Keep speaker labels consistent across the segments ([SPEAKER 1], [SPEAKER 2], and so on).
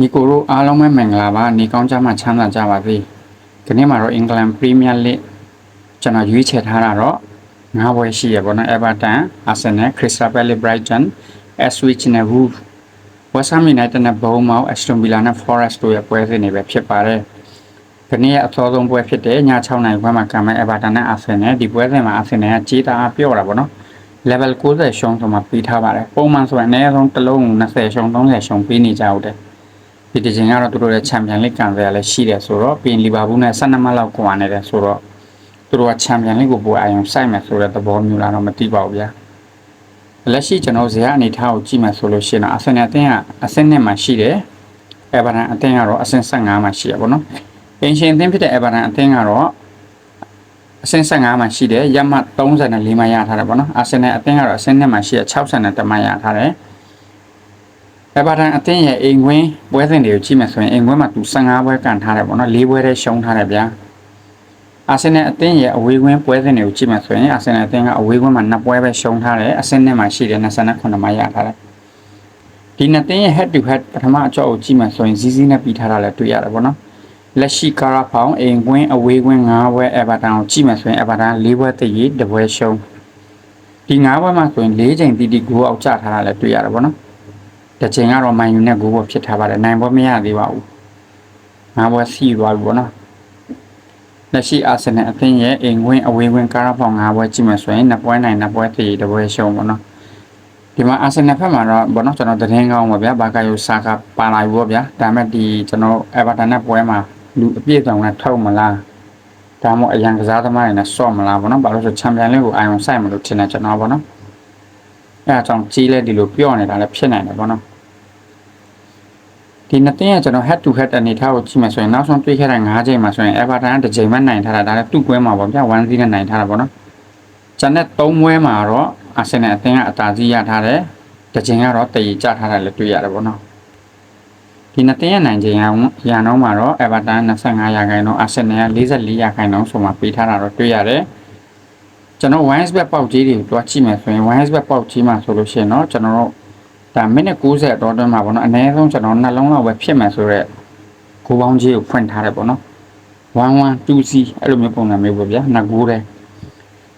[SPEAKER 1] ညီကိုတို့အားလုံးပဲမင်္ဂလာပါနေကောင်းကြမှာချမ်းသာကြပါစေဒီနေ့မှာတော့အင်္ဂလန်ပရီးမီးယားလိကျွန်တော်ရွေးချယ်ထားတာတော့ငါးဘွဲရှိရပေါ့နော် Everton Arsenal Crystal Palace Brighton Ipswich နဲ့ Wolves West Ham United နဲ့ Bournemouth Aston Villa နဲ့ Forest တို့ရဲ့ပွဲစဉ်တွေပဲဖြစ်ပါတယ်ဒီနေ့အစောဆုံးပွဲဖြစ်တဲ့ည6နိုင်ခွဲမှာကံမဲ့ Everton နဲ့ Arsenal ဒီပွဲစဉ်မှာ Arsenal ကကြီးတာပြော့တာပေါ့နော် level 90ရှုံးဆိုမှပြီးထားပါတယ်ပုံမှန်ဆိုရင်အနည်းဆုံးတစ်လုံး20ရှုံး30ရှုံးပြီးနေကြဟုတ်တယ် ဒီတစ်ချိန်ကတော့သူတို့ရဲ့ချန်ပီယံလိကန်ဆယ်လည်းရှိတယ်ဆိုတော့ပြင်လီဗာပူးနဲ့12မှတ်လောက်ကွာနေတယ်ဆိုတော့သူတို့ကချန်ပီယံလိကိုပိုအာရုံစိုက်မယ်ဆိုတဲ့သဘောမျိုးလားတော့မသိပါဘူးဗျာလက်ရှိကျွန်တော်ဇရာအနေထားကိုကြည့်မှဆိုလို့ရှိရင်တော့အာဆင်နယ်အသင်းကအဆင့်နဲ့မှရှိတယ်အေဗာတန်အသင်းကတော့အဆင့်15မှရှိရပါတော့အင်ရှင်အသင်းဖြစ်တဲ့အေဗာတန်အသင်းကတော့အဆင့်15မှရှိတယ်ရမှတ်34မှရထားတယ်ပေါ့နော်အာဆင်နယ်အသင်းကတော့အဆင့်2မှရှိရ62မှရထားတယ် အဲဘာတန်အသင်းရဲ့အိမ်ခွင်းပွဲစဉ်တွေကိုကြည့်မယ်ဆိုရင်အိမ်ခွင်းမှာသူ15ပွဲကန်ထားတယ်ပေါ့နော်၄ပွဲတည်းရှုံးထားတယ်ဗျာအာဆင်နယ်အသင်းရဲ့အဝေးခွင်းပွဲစဉ်တွေကိုကြည့်မယ်ဆိုရင်အာဆင်နယ်အသင်းကအဝေးခွင်းမှာ2ပွဲပဲရှုံးထားတယ်အဆင်နယ်မှာရှိတယ်29မှရထားတယ်ဒီနှစ်သင်းရဲ့ head to head ပထမအကြော့ကိုကြည့်မယ်ဆိုရင်စီးစီးနဲ့ပြီးထားတာလည်းတွေ့ရတယ်ပေါ့နော်လက်ရှိကာရာဖောင်အိမ်ကွင်းအဝေးကွင်း၅ဘွဲအဲဗာတန်ကိုကြည့်မယ်ဆိုရင်အဲဗာတန်၄ဘွဲတည်ရတပွဲရှုံးဒီ၅ဘွဲမှာဆိုရင်၄ချိန်တီတီဂိုးအောက်ကျထားတာလည်းတွေ့ရတယ်ပေါ့နော် တစ်ချိန်ကတော့မန်ယူနဲ့ဂိုးပေါ်ဖြစ်ထားပါတယ်နိုင်ပွဲမရသေးပါဘူးငါးပွဲစီးသွားပြီပေါ့နော်လက်ရှိအာဆင်နယ်အသင်းရဲ့အိမ်ဝင်အဝေးဝင်ကားရဖောင်ငါးပွဲကြည့်မယ်ဆိုရင်နှစ်ပွဲနိုင်နှစ်ပွဲသေးတစ်ပွဲရှုံးပေါ့နော်ဒီမှာအာဆင်နယ်ဘက်မှာတော့ဘောနော်ကျွန်တော်သတင်းကောင်းပါဗျာဘာကာယိုဆာကပါလာပြီပေါ့ဗျာဒါမဲ့ဒီကျွန်တော်အေဗာတန်နဲ့ပွဲမှာလူအပြည့်အစုံနဲ့ထုတ်မလားဒါမှမဟုတ်အရန်ကစားသမားတွေနဲ့ဆော့မလားပေါ့နော်ဘာလို့ဆိုချန်ပီယံလိကိုအာရုံစိုက်မလို့ထင်တယ်ကျွန်တော်ပေါ့နော် အဲအကြောင်းကြီးလဲဒီလိုပြော့နေတာလည်းဖြစ်နိုင်တယ်ပေါ့နော်ဒီနှစ်တင်းကကျွန်တော် head to head အနေထားကိုကြည့်မယ်ဆိုရင်နောက်ဆုံးတွေ့ခဲ့တဲ့၅ချိန်မှာဆိုရင် Everton ကတစ်ချိန်မှနိုင်ထားတာဒါလည်းသူ့ကွဲမှာပေါ့ဗျာ1-0နဲ့နိုင်ထားတာပေါ့နော်။ကျန်တဲ့၃မွဲမှာတော့ Arsenal အသင်းကအတားကြီးရထားတယ်။တစ်ချိန်ကတော့တည်ကြထားတာလည်းတွေ့ရတယ်ပေါ့နော်။ဒီနှစ်တင်းရဲ့နိုင်ချိန်ကရန်တော့မှာတော့ Everton 25ရာခိုင်နှုန်း Arsenal က44ရာခိုင်နှုန်းဆိုမှပေးထားတာတော့တွေ့ရတယ်။ ကျွန်တော် 1s bet ပေါက်ကြီးတွေကိုတွားကြည့်မယ်ဆိုရင် 1s bet ပေါက်ကြီးမှာဆိုလို့ရှိရင်တော့ကျွန်တော်တို့ဒါမိနစ်90အတော်အတွင်းမှာပေါ့နော်အနည်းဆုံးကျွန်တော်နှလုံးလောက်ပဲဖြစ်မယ်ဆိုတော့ကိုပေါင်းကြီးကိုဖွင့်ထားတယ်ပေါ့နော်11 2C အဲ့လိုမျိုးပုံစံမျိုးပေါ့ဗျာနှစ်ကိုးတယ်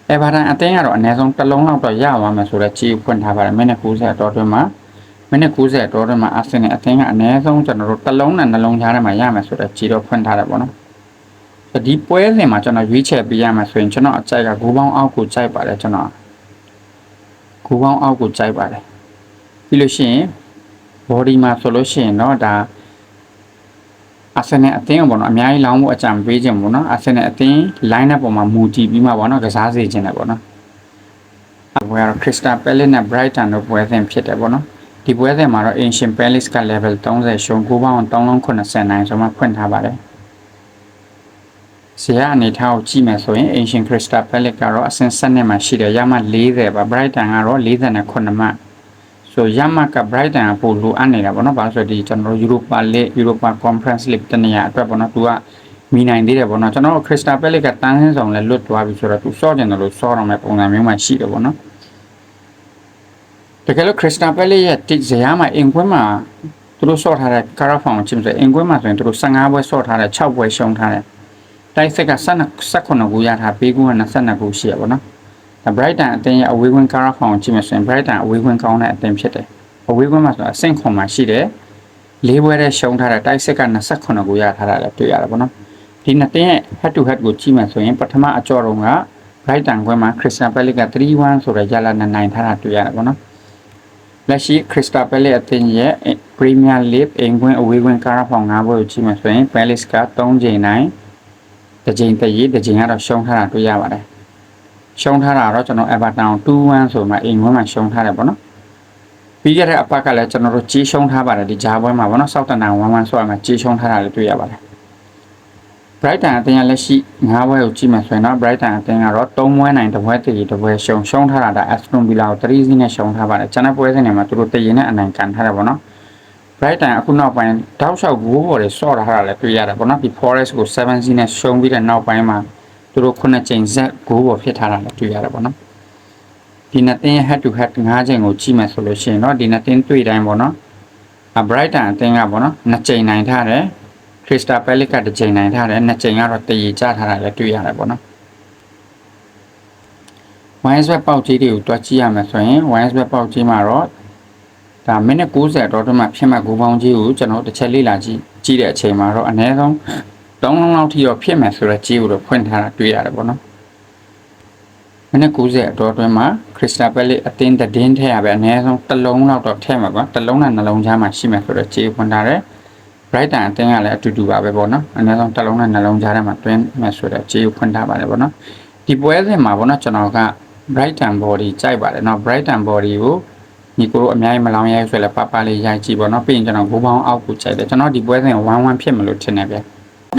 [SPEAKER 1] အဲဘာတန်အတင်းကတော့အနည်းဆုံးတစ်လုံးလောက်တော့ရသွားမယ်ဆိုတော့ကြီးကိုဖွင့်ထားပါတယ်မိနစ်90အတော်အတွင်းမှာမိနစ်90အတော်အတွင်းမှာအာဆင်နယ်အတင်းကအနည်းဆုံးကျွန်တော်တို့တစ်လုံးနဲ့နှလုံးကြားထဲမှာရမယ်ဆိုတော့ကြီးတော့ဖွင့်ထားတယ်ပေါ့နော် ဒီပွဲစဉ်မှာကျွန်တော်ရွေးချယ်ပေးရမှာဆိုရင်ကျွန်တော်အကြိုက်ကဂိုးပေါင်းအောက်ကိုကြိုက်ပါတယ်ကျွန်တော်ဂိုးပေါင်းအောက်ကိုကြိုက်ပါတယ်ပြီးလို့ရှိရင် body မှာဆိုလို့ရှိရင်တော့ဒါအာဆင်နယ်အသင်းပေါ့နော်အများကြီးလောင်းဖို့အကြံပေးခြင်းပေါ့နော်အာဆင်နယ်အသင်း line up ပေါ်မှာမူတည်ပြီးမှပေါ့နော်ကစားစေခြင်းတယ်ပေါ့နော်ဘွဲကတော့ Crystal Palace နဲ့ Brighton တို့ပွဲစဉ်ဖြစ်တယ်ပေါ့နော်ဒီပွဲစဉ်မှာတော့ Ancient Palace က level 30ရှုံး9ပေါင်း380နိုင်ဆိုမှဖွင့်ထားပါတယ် ဆရာအနေထားကိုကြည့်မယ်ဆိုရင် Ancient Crystal Palace ကတော့အဆင့်7နဲ့မှရှိတယ်ရမှ40ပါ Brighton ကတော့49မှဆိုရမက Brighton ကပို့လိုအပ်နေတာပေါ့နော်။ဘာလို့ဆိုဒီကျွန်တော်တို့ Europa League Europa Conference League တနေရာအတွက်ပေါ့နော်။သူကမိနိုင်သေးတယ်ပေါ့နော်။ကျွန်တော်တို့ Crystal Palace ကတန်းစင်းဆောင်လဲလွတ်သွားပြီဆိုတော့သူစော့ကျင်တယ်လို့စော့တော့မဲ့ပုံစံမျိုးမှရှိတယ်ပေါ့နော်။တကယ်လို့ Crystal Palace ရဲ့တစ်ဇယားမှာအင်ကွင်းမှာသူတို့စော့ထားတဲ့ Carafon ကိုချင်းဆိုအင်ကွင်းမှာဆိုရင်သူတို့15ပွဲစော့ထားတယ်6ပွဲရှုံးထားတယ်။ တိုက်ဆက်က18ခုရထားပေးကူက22ခုရှိရပေါ့နော်။ Brighton အသင်းရဲ့အဝေးကွင်းကားဖောင်ကြည့်မယ်ဆိုရင် Brighton အဝေးကွင်းကောင်းတဲ့အသင်းဖြစ်တယ်။အဝေးကွင်းမှာဆိုအဆင့်ခွန်မှာရှိတယ်။လေးပွဲတည်းရှုံးထားတဲ့တိုက်စစ်က28ကိုရထားတာလည်းတွေ့ရတယ်ပေါ့နော်။ဒီနှစ်တင်းရဲ့ head to head ကိုကြည့်မယ်ဆိုရင်ပထမအကြော်တုံးက Brighton ကွင်းမှာ Crystal Palace က3-1ဆိုတဲ့ရလနဲ့နိုင်ထားတာတွေ့ရတယ်ပေါ့နော်။လက်ရှိ Crystal Palace အသင်းရဲ့ Premier League အင်ကွင်းအဝေးကွင်းကားဖောင်5ပွဲကိုကြည့်မယ်ဆိုရင် Palace က3ချိန်နိုင် တစ်ချိန်တည်းတစ်ချိန်ကတော့ရှုံးထားတာတွေ့ရပါတယ်။ရှုံးထားတာတော့ကျွန်တော် Everton 2-1ဆိုမှအိမ်ဝန်းမှာရှုံးထားတယ်ပေါ့နော်ပြီးခဲ့တဲ့အပတ်ကလည်းကျွန်တော်တို့ကြီးရှုံးထားပါတယ်ဒီဂျာပွဲမှာပေါ့နော်စောက်တန်တန်1-1ဆိုရမှာကြီးရှုံးထားတာလည်းတွေ့ရပါတယ် Brighton အသင်းကလက်ရှိ9ပွဲကိုကြည့်မှဆိုရင်တော့ Brighton အသင်းကတော့3ပွဲနိုင်တစ်ပွဲတည်တစ်ပွဲရှုံးရှုံးထားတာဒါ Aston Villa ကို3-0နဲ့ရှုံးထားပါတယ်ကျွန်တော်ပွဲစဉ်တွေမှာသူတို့တည်ရင်နဲ့အနိုင်ကန်ထားတယ်ပေါ့နော် Brighton အခုနောက်ပိုင်းတောက်လျှောက်ဂိုးပေါ်တွေဆော့ထားတာလည်းတွေ့ရတယ်ပေါ့နော်ဒီ Forest ကို7-0နဲ့ရှုံးပြီးတဲ့နောက်ပိုင်းမှာသူတို့ခုနှစ်ကြိမ်ဇက်ဂိုးပေါ်ဖြစ်ထားတာလည်းတွေ့ရတယ်ပေါ့နော်ဒီနှစ်သင်း head to head ၅ချိန်ကိုကြည့်မယ်ဆိုလို့ရှိရင်တော့ဒီနှစ်သင်းတွေ့တိုင်းပေါ့နော်အ Brighton အသင်းကပေါ့နော်နှစ်ကြိမ်နိုင်ထားတယ် Crystal Palace ကတစ်ကြိမ်နိုင်ထားတယ်နှစ်ကြိမ်ကတော့တည်ကြထားတာလည်းတွေ့ရတယ်ပေါ့နော် YS ဘက်ပေါက်ကြီးတွေကိုတွက်ကြည့်ရမယ်ဆိုရင် YS ဘက်ပေါက်ကြီးမှာတော့ ဒါမိနစ်90တော့တမှဖြစ်မှဂိုးပေါင်းကြီးကိုကျွန်တော်တစ်ချက်လေ့လာကြည့်ကြည့်တဲ့အချိန်မှာတော့အနည်းဆုံးတောင်းလုံးလောက်ထိတော့ဖြစ်မယ်ဆိုတော့ကြီးကိုတော့ဖွင့်ထားတာတွေ့ရတယ်ပေါ့နော်မိနစ်90အတော်အတွင်းမှာခရစ္စတာပက်လက်အတင်းတင်းထဲရပဲအနည်းဆုံးတစ်လုံးလောက်တော့ထည့်မှာကွာတစ်လုံးနဲ့နှလုံးချမ်းမှာရှိမယ်ဆိုတော့ကြေးဝင်ထားတယ်။ Brighton အတင်းကလည်းအတူတူပါပဲပေါ့နော်အနည်းဆုံးတစ်လုံးနဲ့နှလုံးချမ်းထဲမှာတွင်းမယ်ဆိုတော့ကြေးကိုဖွင့်ထားပါတယ်ပေါ့နော်ဒီပွဲစဉ်မှာပေါ့နော်ကျွန်တော်က Brighton body ကြိုက်ပါတယ်နော် Brighton body ကို ညီကိုတို့အများကြီးမလောင်ရိုက်ဆိုလဲပပလေးရိုက်ကြည့်ပေါ့နော်ပြီးရင်ကျွန်တော်ဘိုးပေါင်းအောက်ကိုချိန်တယ်ကျွန်တော်ဒီပွဲစဉ်1 1ဖြစ်မလို့ထင်တယ်ဗျ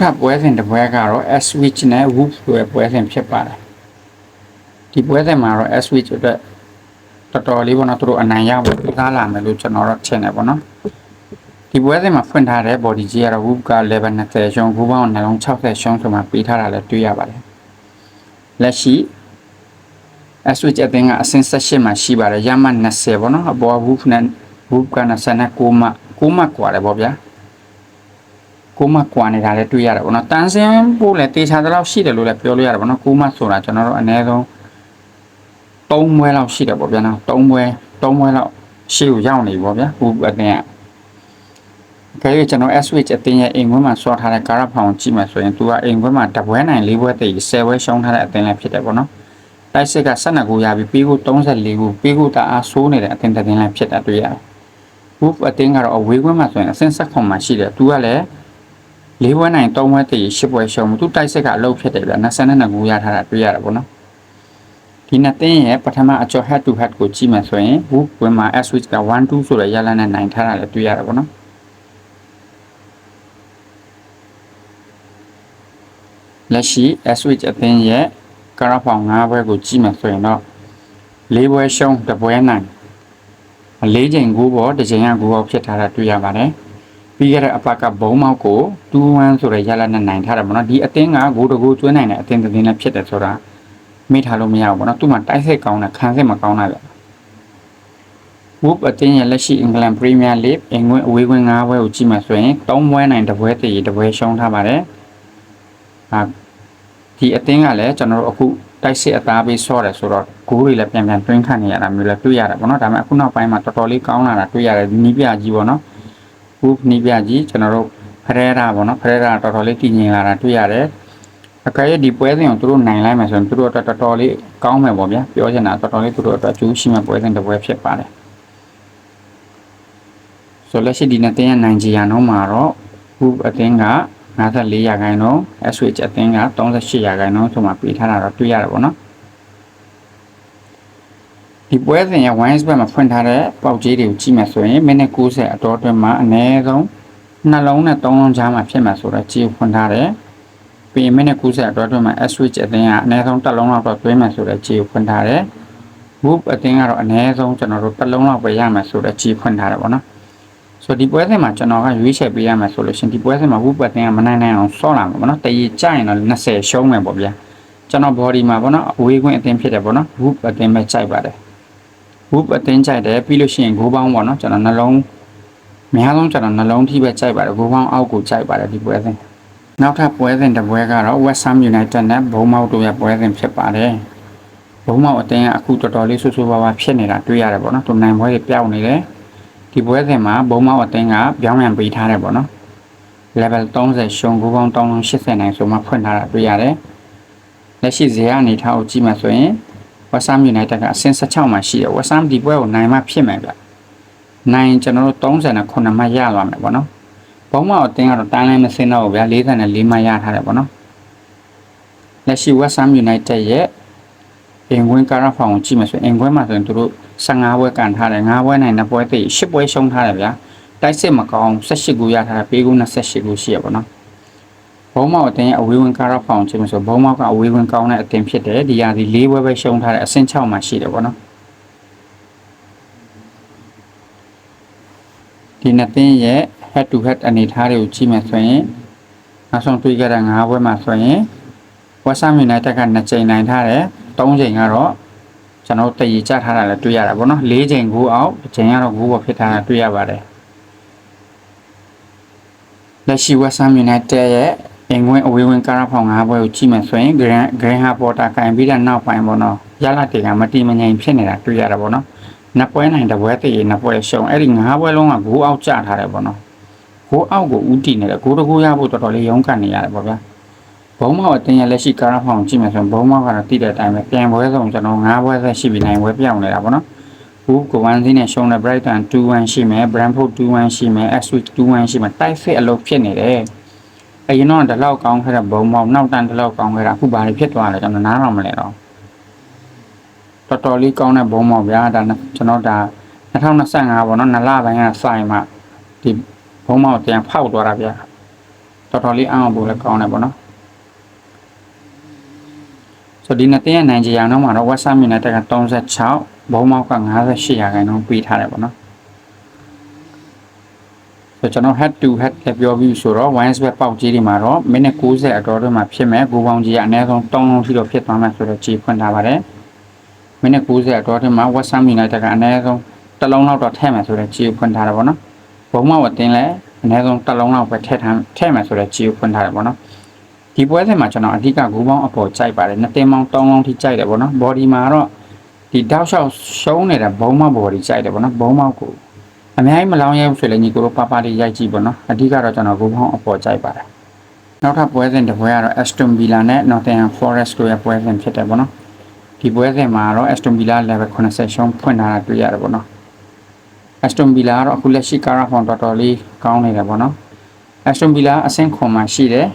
[SPEAKER 1] ထပ်ပွဲစဉ်တစ်ပွဲကတော့ S switch နဲ့ Wolf ဆိုတဲ့ပွဲစဉ်ဖြစ်ပါတယ်ဒီပွဲစဉ်မှာတော့ S switch အတွက်တော်တော်လေးပေါ့နော်သူတို့အနိုင်ရဖို့ပြသလာမယ်လို့ကျွန်တော်တော့ထင်တယ်ပေါ့နော်ဒီပွဲစဉ်မှာဖွင့်ထားတဲ့ body ကြီးကတော့ Wolf က level 20ရှုံးဘိုးပေါင်းနှလုံး60ရှုံးဆိုမှပေးထားတာလည်းတွေ့ရပါတယ်လက်ရှိ switch အသင်းကအဆင့်18မှာရှိပါတယ်ရမှ20ပေါ့နော်အပေါ် wolf နဲ့ wolf က29မှ6မှกว่าတယ်ပေါ့ဗျာ6မှกว่าနေတာလည်းတွေ့ရတယ်ပေါ့နော်တန်းစင်းပို့လည်းတေချာတော့ရှိတယ်လို့လည်းပြောလို့ရတယ်ပေါ့နော်6မှဆိုတာကျွန်တော်တို့အနည်းဆုံး3ဘွဲလောက်ရှိတယ်ပေါ့ဗျာနော်3ဘွဲ3ဘွဲလောက်ရှေ့ကိုရောက်နေပြီပေါ့ဗျာ wolf အသင်းကခဲရကျွန်တော် switch အသင်းရဲ့အိမ်ခွဲမှာဆော့ထားတဲ့ကာရဖောင်ကြည့်မှဆိုရင်သူကအိမ်ခွဲမှာတပွဲနိုင်၄ပွဲတည်10ပွဲရှုံးထားတဲ့အသင်းလည်းဖြစ်တယ်ပေါ့နော် တိုက်စစ်က12ကိုရပြီးပြီးကို34ကိုပြီးကိုတအားဆိုးနေတဲ့အတင်းတင်းလည်းဖြစ်တာတွေ့ရတယ်။ Wolf အတင်းကတော့အဝေးကွင်းမှာဆိုရင်အဆင့်ဆက်ခွန်မှာရှိတယ်။သူကလည်း၄ဘွဲနိုင်၃ဘွဲတည်၈ဘွဲရှုံးသူတိုက်စစ်ကအလုပ်ဖြစ်တယ်ဗျ။22ကိုရထားတာတွေ့ရတယ်ပေါ့နော်။ဒီနှစ်တင်းရဲ့ပထမအကျော် head to head ကိုကြည့်မှဆိုရင် Wolf ကွင်းမှာ S switch က1 2ဆိုတဲ့ရလနဲ့နိုင်ထားတာလည်းတွေ့ရတယ်ပေါ့နော်။လက်ရှိ S switch အသင်းရဲ့ ကရဖောင်၅ဘွဲကိုကြည့်မှဆိုရင်တော့၄ဘွဲရှုံးတစ်ဘွဲနိုင်၄ချိန်ကိုပေါ်တစ်ချိန်ကကိုပေါ်ဖြစ်ထားတာတွေ့ရပါတယ်ပြီးခဲ့တဲ့အပတ်ကဘုံမောက်ကို2-1ဆိုတဲ့ရလနဲ့နိုင်ထားတယ်ပေါ့နော်ဒီအသင်းကဂိုးတကူကျွေးနိုင်တဲ့အသင်းတစ်သင်းနဲ့ဖြစ်တယ်ဆိုတာမေ့ထားလို့မရဘူးပေါ့နော်သူ့မှာတိုက်စစ်ကောင်းတယ်ခံစစ်မကောင်းတာဗျဝုပ်အသင်းရဲ့လက်ရှိအင်္ဂလန်ပရီးမီးယားလိဂ်အင်္ဂွင်းအဝေးကွင်း၅ဘွဲကိုကြည့်မှဆိုရင်3ဘွဲနိုင်တစ်ဘွဲတည်တစ်ဘွဲရှုံးထားပါတယ်ဟာ ဒီအသင်းကလည်းကျွန်တော်တို့အခုတိုက်စစ်အသားပေးဆော့တယ်ဆိုတော့ဂိုးတွေလည်းပြန်ပြန်တွင်းခတ်နေရတာမျိုးလည်းတွေ့ရတယ်ပေါ့နော်ဒါပေမဲ့အခုနောက်ပိုင်းမှာတော်တော်လေးကောင်းလာတာတွေ့ရတယ်နီးပြကြီးပေါ့နော်ဘူးနီးပြကြီးကျွန်တော်တို့ဖရဲရာပေါ့နော်ဖရဲရာတော်တော်လေးတည်ငြိမ်လာတာတွေ့ရတယ်အကယ်၍ဒီပွဲစဉ်ကိုသူတို့နိုင်လိုက်မယ်ဆိုရင်သူတို့အတွက်တော်တော်လေးကောင်းမယ်ပေါ့ဗျာပြောချင်တာတော်တော်လေးသူတို့အတွက်ကျိုးရှိမဲ့ပွဲစဉ်တစ်ပွဲဖြစ်ပါတယ်ဆိုလက်ရှိဒီနှစ်တင်းရနိုင်ဂျီယာနော်မှာတော့ဘူးအတင်းက 54ရာခိုင်နှုန်း SWH အသင်းက38ရာခိုင်နှုန်းဆိုမှပေးထားတာတော့တွေ့ရတယ်ပေါ့နော်ဒီပွဲစဉ်ရဲ့ wines ဘက်မှာဖွင့်ထားတဲ့ပေါက်ကြီးတွေကိုကြည့်မှဆိုရင်မိနစ်90အတော်အတွင်းမှာအနည်းဆုံးနှလုံးနဲ့3လုံးကြားမှာဖြစ်မှာဆိုတော့ကြည့်ဖွင့်ထားတယ်ပြီးမိနစ်90အတော်အတွင်းမှာ SWH အသင်းကအနည်းဆုံးတစ်လုံးလောက်တော့သွင်းမှဆိုတော့ကြည့်ဖွင့်ထားတယ် Whoop အသင်းကတော့အနည်းဆုံးကျွန်တော်တို့တစ်လုံးလောက်ပဲရမှာဆိုတော့ကြည့်ဖွင့်ထားတယ်ပေါ့နော် ဆိုဒီပွဲစဉ်မှာကျွန်တော်ကရွေးချယ်ပေးရမယ်ဆိုလို့ရှင်ဒီပွဲစဉ်မှာဝုပတ်တင်ကမနိုင်နိုင်အောင်ဆော့လာမှာပေါ့နော်တရီကြရင်တော့20ရှုံးမယ်ပေါ့ဗျာကျွန်တော် body မှာပေါ့နော်အဝေးခွင့်အတင်းဖြစ်တယ်ပေါ့နော်ဝုပတ်တင်ပဲကြိုက်ပါတယ်ဝုပတ်တင်ကြိုက်တယ်ပြီးလို့ရှိရင်ဂိုးပေါင်းပေါ့နော်ကျွန်တော်နှလုံးအများဆုံးကျွန်တော်နှလုံးထိပဲကြိုက်ပါတယ်ဂိုးပေါင်းအောက်ကိုကြိုက်ပါတယ်ဒီပွဲစဉ်နောက်ထပ်ပွဲစဉ်တစ်ပွဲကတော့ West Ham United နဲ့ဘုံမောက်တို့ရဲ့ပွဲစဉ်ဖြစ်ပါတယ်ဘုံမောက်အတင်းကအခုတော်တော်လေးဆူဆူပါပါဖြစ်နေတာတွေ့ရတယ်ပေါ့နော်သူနိုင်ပွဲတွေပြောင်းနေတယ် ဒီပွဲစဉ်မှာဘုံမောက်အသင်းကပြောင်းပြန်ပေးထားတယ်ပေါ့နော် level 30ရှုံကိုပေါင်း380နိုင်ဆိုမှဖွင့်ထားတာတွေ့ရတယ်လက်ရှိဇေယအနေထားကိုကြည့်မှဆိုရင် West Ham United ကအဆင့်16မှာရှိတယ် West Ham ဒီပွဲကိုနိုင်မှဖြစ်မယ်ဗျနိုင်ကျွန်တော်တို့39မှရသွားမယ်ပေါ့နော်ဘုံမောက်အသင်းကတော့တိုင်းလိုက်မစင်းတော့ဘူးဗျ44မှရထားတယ်ပေါ့နော်လက်ရှိ West Ham United ရဲ့ အင်ကွင်းကာရဖောင်ကိုကြည့်မှဆိုရင်အင်ကွင်းမှာဆိုရင်တို့15ပွဲကန်ထားတယ်5ပွဲနိုင်2ပွဲသိ10ပွဲရှုံးထားတယ်ဗျာတိုက်စစ်မကောင်း18ခုရထားတာပေးကူ28ခုရှိရပါတော့ဘုံမောက်အတင်းအဝေးဝင်ကာရဖောင်ချင်းဆိုဘုံမောက်ကအဝေးဝင်ကောင်းတဲ့အတင်းဖြစ်တယ်ဒီရာဒီ၄ပွဲပဲရှုံးထားတယ်အဆင့်6မှာရှိတယ်ပေါ့နော်ဒီနှစ်တင်းရဲ့ head to head အနေထားတွေကိုကြည့်မယ်ဆိုရင်နောက်ဆုံးတွေ့ခဲ့တဲ့၅ပွဲမှာဆိုရင် West Ham United က2ချိန်နိုင်ထားတယ် 3ချိန်ကတော့ကျွန်တော်တည်ကြထားတာလည်းတွေ့ရတာပေါ့နော်၄ချိန်ကိုအောက်တစ်ချိန်ကတော့ကိုပေါ်ဖြစ်ထားတာတွေ့ရပါတယ်လက်ရှိ West Ham United ရဲ့အင်္ဂွင်းအဝေးဝင်ကာရဖောင်၅ဘွဲကိုကြည့်မယ်ဆိုရင် Grand Grand Porter ကင်ပြီးတဲ့နောက်ပိုင်းပေါ့နော်ရလတွေကမတိမငြိမ်ဖြစ်နေတာတွေ့ရတာပေါ့နော်နှစ်ပွဲနိုင်တစ်ပွဲတည်ရင်နှစ်ပွဲရှုံအဲ့ဒီ၅ဘွဲလုံးကဂိုးအောက်ကျထားတယ်ပေါ့နော်ဂိုးအောက်ကိုဦးတည်နေတယ်ဂိုးတစ်ခုရဖို့တော်တော်လေးရုန်းကန်နေရတယ်ပေါ့ဗျာ ဘုံမောက်အတင်းရလက်ရှိကာရဖောင်ကြည့်မယ်ဆိုရင်ဘုံမောက်ကတော့တိတဲ့အတိုင်းပဲပြန်ပွဲဆုံးကျွန်တော်၅ဘွဲဆက်ရှိပြီးနိုင်ပွဲပြောင်းနေတာပေါ့နော် Wolf ကို1စီးနဲ့ရှုံးတဲ့ Brighton 2-1ရှိမယ် Brentford 2-1ရှိမယ် Ipswich 2-1ရှိမယ်တိုက်စစ်အလုပ်ဖြစ်နေတယ်အရင်တော့ဒီလောက်ကောင်းခဲ့တဲ့ဘုံမောက်နောက်တန်းဒီလောက်ကောင်းခဲ့တာအခုဘာတွေဖြစ်သွားလဲကျွန်တော်နားတော့မလဲတော့တော်တော်လေးကောင်းတဲ့ဘုံမောက်ဗျာဒါနဲ့ကျွန်တော်ဒါ2025ပေါ့နော်နလပိုင်းကစိုင်မှဒီဘုံမောက်ပြန်ဖောက်သွားတာဗျာတော်တော်လေးအောင်ဖို့လည်းကောင်းတယ်ပေါ့နော် ဆိုဒီနှစ်တင်းရဲ့နိုင်ကြရအောင်တော့မှာတော့ West Ham United က36ဘုံမောက်က58ရာခိုင်နှုန်းပေးထားတယ်ပေါ့နော်ဆိုကျွန်တော် head to head လည်းပြောပြီးဆိုတော့ wines web ပေါက်ကြီးတွေမှာတော့မိနစ်60အတော်တွေမှာဖြစ်မယ်ဂိုးပေါင်းကြီးကအနည်းဆုံး3လုံးထိတော့ဖြစ်သွားမယ်ဆိုတော့ကြီးဖွင့်ထားပါတယ်မိနစ်60အတော်တွေမှာ West Ham United ကအနည်းဆုံးတစ်လုံးလောက်တော့ထည့်မယ်ဆိုတော့ကြီးဖွင့်ထားတယ်ပေါ့နော်ဘုံမောက်အတင်းလည်းအနည်းဆုံးတစ်လုံးလောက်ပဲထည့်ထားထည့်မယ်ဆိုတော့ကြီးဖွင့်ထားတယ်ပေါ့နော် ဒီပွဲစဉ်မှာကျွန်တော်အဓိကဂိုးပေါင်းအပေါ်ကြိုက်ပါတယ်နှစ်တင်းပေါင်း3လုံးထိကြိုက်တယ်ပေါ့နော် body မှာတော့ဒီတောက်လျှောက်ရှုံးနေတဲ့ဘုံမောက် body ကြိုက်တယ်ပေါ့နော်ဘုံမောက်ကိုအများကြီးမလောင်းရဲဘူးဆိုလည်းညီကိုတို့ပါပါလေးရိုက်ကြည့်ပေါ့နော်အဓိကတော့ကျွန်တော်ဂိုးပေါင်းအပေါ်ကြိုက်ပါတယ်နောက်ထပ်ပွဲစဉ်တစ်ပွဲကတော့ Aston Villa နဲ့ Nottingham Forest တို့ရဲ့ပွဲစဉ်ဖြစ်တယ်ပေါ့နော်ဒီပွဲစဉ်မှာတော့ Aston Villa level 80ရှုံးဖွင့်ထားတာတွေ့ရတယ်ပေါ့နော် Aston Villa ကတော့အခုလက်ရှိကာရာဖောင်တော်တော်လေးကောင်းနေတယ်ပေါ့နော် Aston Villa အဆင့်ခွန်မှာရှိတယ်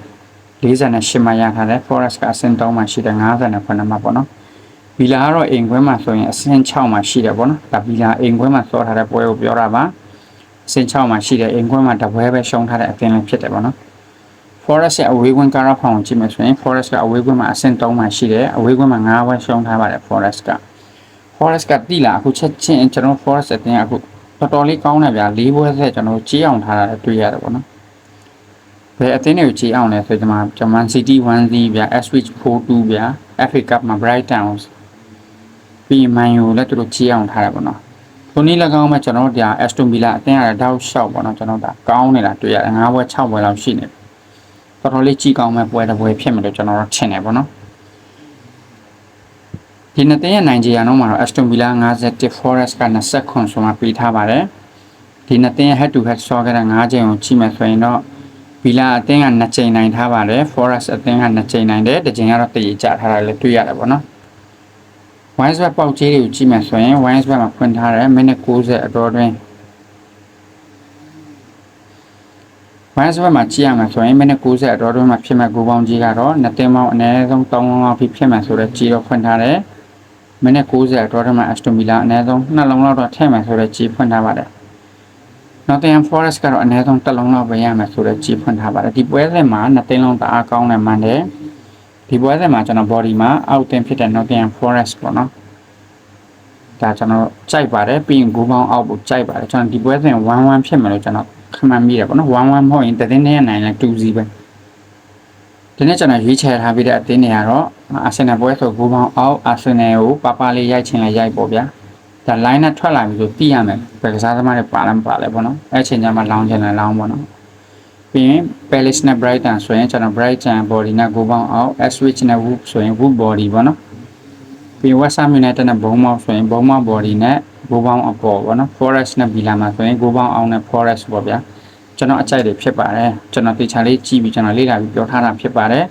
[SPEAKER 1] 48မှာရထားတယ် Forest ကအဆင့်3မှာရှိတယ်59မှာပေါ့နော်ဗီလာကတော့အိမ်ခွဲမှာဆိုရင်အဆင့်6မှာရှိတယ်ပေါ့နော်ဒါဗီလာအိမ်ခွဲမှာစောထားတဲ့ပွဲကိုပြောတာပါအဆင့်6မှာရှိတယ်အိမ်ခွဲမှာတပွဲပဲရှုံးထားတဲ့အပြင်လည်းဖြစ်တယ်ပေါ့နော် Forest ရဲ့အဝေးကွင်းကာရာဖောင်ကိုကြည့်မယ်ဆိုရင် Forest ကအဝေးကွင်းမှာအဆင့်3မှာရှိတယ်အဝေးကွင်းမှာ9ပွဲရှုံးထားပါတယ် Forest က Forest ကတိလာအခုချက်ချင်းကျွန်တော် Forest အတင်းအခုတော်တော်လေးကောင်းတယ်ဗျာ၄ပွဲဆက်ကျွန်တော်ကြီးအောင်ထားတာတွေ့ရတယ်ပေါ့နော် ဘယ်အသင်းတွေကိုကြီးအောင်လဲဆိုကျွန်တော်ကျွန်မ City 1-0ဗျာ Ipswich 4-2ဗျာ FA Cup မှာ Brighton ပြီး Man U လည်းသူတို့ကြီးအောင်ထားတယ်ပေါ့နော်ခုနည်း၎င်းမှာကျွန်တော်တို့ဒါ Aston Villa အသင်းရတဲ့တောက်လျှောက်ပေါ့နော်ကျွန်တော်ဒါကောင်းနေတာတွေ့ရတယ်၅ပွဲ6ပွဲလောက်ရှိနေတယ်တော်တော်လေးကြီးကောင်းမဲ့ပွဲတစ်ပွဲဖြစ်မယ်လို့ကျွန်တော်တို့ထင်တယ်ပေါ့နော်ဒီနှစ်သင်းရဲ့နိုင်ဂျီယာတော့မှာတော့ Aston Villa 51 Forest က20ခွန်ဆိုမှပေးထားပါတယ်ဒီနှစ်သင်းရဲ့ head to head ဆော့ခဲ့တဲ့9ချိန်ကိုကြည့်မယ်ဆိုရင်တော့ Villa အသင်းက2ချိန်နိုင်ထားပါတယ် Forest အသင်းက2ချိန်နိုင်တယ်တစ်ချိန်ကတော့တည်ကြထားတာလည်းတွေ့ရတယ်ပေါ့နော် Wines Web ပေါက်ကြီးတွေကိုကြည့်မယ်ဆိုရင် Wines Web မှာဖွင့်ထားတယ်မိနစ်60အတော်တွင်း Wines Web မှာကြည့်ရမယ်ဆိုရင်မိနစ်90အတော်တွင်းမှာဖြစ်မဲ့ဂိုးပေါင်းကြီးကတော့နှစ်တင်းပေါင်းအနည်းဆုံး3လုံးလောက်ဖြစ်မယ်ဆိုတော့ကြီးတော့ဖွင့်ထားတယ်မိနစ်90အတော်တွင်းမှာ Aston Villa အနည်းဆုံး2လုံးလောက်တော့ထည့်မယ်ဆိုတော့ကြီးဖွင့်ထားပါတယ် Nottingham Forest ကတော့အနည်းဆုံးတစ်လုံးလောက်ပဲရမယ်ဆိုတော့ကြီးဖွင့်ထားပါတယ်ဒီပွဲစဉ်မှာနှစ်တင်းလုံးတအားကောင်းတယ်မှန်တယ်ဒီပွဲစဉ်မှာကျွန်တော် body မှာအောက်တင်ဖြစ်တဲ့ Nottingham Forest ပေါ့နော်ဒါကျွန်တော်ကြိုက်ပါတယ်ပြီးရင်ဂိုးပေါင်းအောက်ကိုကြိုက်ပါတယ်ကျွန်တော်ဒီပွဲစဉ်1-1ဖြစ်မယ်လို့ကျွန်တော်ခမှန်မိတယ်ပေါ့နော်1-1မဟုတ်ရင်တသိန်းနဲ့နိုင်လဲ2-0ပဲဒီနေ့ကျွန်တော်ရွေးချယ်ထားပြီးတဲ့အသင်းတွေကတော့အာဆင်နယ်ပွဲဆိုဂိုးပေါင်းအောက်အာဆင်နယ်ကိုပပလေးရိုက်ချင်လဲရိုက်ပေါ့ဗျာ ဒါ line နဲ့ထွက်လာပြီဆိုသိရမယ်ဘယ်ကစားသမားတွေပါလဲမပါလဲပေါ့နော်အဲ့ချိန်ကျမှလောင်းချင်လဲလောင်းပေါ့နော်ပြီးရင် Palace နဲ့ Brighton ဆိုရင်ကျွန်တော် Brighton body နဲ့ဂိုးပေါင်းအောက် Ipswich နဲ့ Wolf ဆိုရင် Wolf body ပေါ့နော်ပြီး West Ham United နဲ့ Bournemouth ဆိုရင် Bournemouth body နဲ့ဂိုးပေါင်းအပေါ်ပေါ့နော် Forest နဲ့ Villa မှာဆိုရင်ဂိုးပေါင်းအောင်နဲ့ Forest ပေါ့ဗျာကျွန်တော်အကြိုက်တွေဖြစ်ပါတယ်ကျွန်တော်တေချာလေးကြည့်ပြီးကျွန်တော်လေ့လာပြီးပြောထားတာဖြစ်ပါတယ်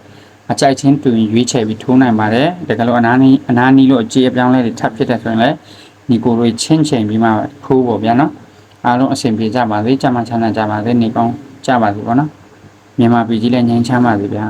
[SPEAKER 1] အကြိုက်ချင်းတူရင်ရွေးချယ်ပြီးထိုးနိုင်ပါတယ်တကယ်လို့အနားနီးအနားနီးလို့အခြေအပြောင်းလဲတွေထပ်ဖြစ်တယ်ဆိုရင်လည်း ညီကိုတွေချင်းချင်းပြီးမှထိုးပေါ့ဗျာနော်အားလုံးအဆင်ပြေကြပါစေကြမ်းမှချမ်းသာကြပါစေနေကောင်းကြပါစေပေါ့နော်မြန်မာပြည်ကြီးလည်းငြိမ်းချမ်းပါစေဗျာ